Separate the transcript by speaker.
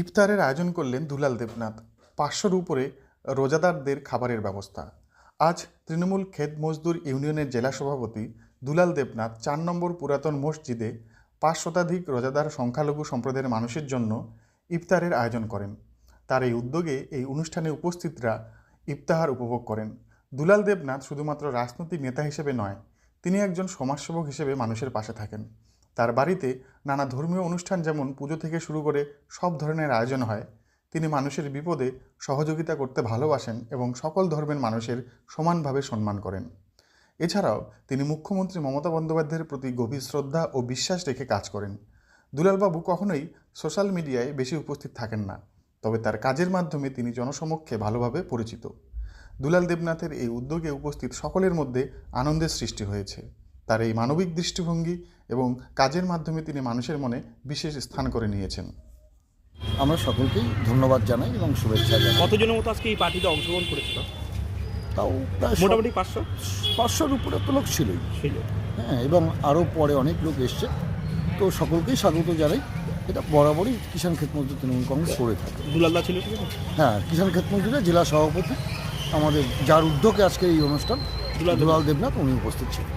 Speaker 1: ইফতারের আয়োজন করলেন দুলাল দেবনাথ। পাঁচশোর উপরে রোজাদারদের খাবারের ব্যবস্থা। আজ তৃণমূল খেত মজদুর ইউনিয়নের জেলা সভাপতি দুলাল দেবনাথ চার নম্বর পুরাতন মসজিদে পাঁচ শতাধিক রোজাদার সংখ্যালঘু সম্প্রদায়ের মানুষের জন্য ইফতারের আয়োজন করেন। তার এই উদ্যোগে এই অনুষ্ঠানে উপস্থিতরা ইফতাহার উপভোগ করেন। দুলাল দেবনাথ শুধুমাত্র রাজনৈতিক নেতা হিসেবে নয়, তিনি একজন সমাজসেবক হিসেবে মানুষের পাশে থাকেন। তার বাড়িতে নানা ধর্মীয় অনুষ্ঠান যেমন পুজো থেকে শুরু করে সব ধরনের আয়োজন হয়, তিনি মানুষের বিপদে সহযোগিতা করতে ভালোবাসেন এবং সকল ধর্মের মানুষের সমানভাবে সম্মান করেন। এছাড়াও তিনি মুখ্যমন্ত্রী মমতা বন্দ্যোপাধ্যায়ের প্রতি গভীর শ্রদ্ধা ও বিশ্বাস রেখে কাজ করেন। দুলালবাবু কখনোই সোশ্যাল মিডিয়ায় বেশি উপস্থিত থাকেন না, তবে তার কাজের মাধ্যমে তিনি জনসমক্ষে ভালোভাবে পরিচিত। দুলাল দেবনাথের এই উদ্যোগে উপস্থিত সকলের মধ্যে আনন্দের সৃষ্টি হয়েছে। তার এই মানবিক দৃষ্টিভঙ্গি এবং কাজের মাধ্যমে তিনি মানুষের মনে বিশেষ স্থান করে নিয়েছেন।
Speaker 2: আমরা সকলকেই ধন্যবাদ জানাই এবং শুভেচ্ছা জানাই।
Speaker 3: কতজনের মতো আজকে এই পার্টিতে অংশগ্রহণ করেছিল?
Speaker 2: তাও
Speaker 3: মোটামুটি পাঁচশো?
Speaker 2: পাঁচশোর উপরে তো লোক ছিলই।
Speaker 3: ছিল।
Speaker 2: হ্যাঁ এবং আরও পরে অনেক লোক এসছে। তো সকলকেই স্বাগত জানাই। এটা বরাবরই কিষাণ ক্ষেত মজদুর তৃণমূল কংগ্রেস করে থাকে।
Speaker 3: দুলালদা ছিল
Speaker 2: হ্যাঁ কিষাণ ক্ষেতমজুরের জেলা সভাপতি। আমাদের যার উদ্যোগে আজকে এই অনুষ্ঠান
Speaker 3: দুলাল
Speaker 2: দুলাল দেবনাথ উনি উপস্থিত ছিলেন।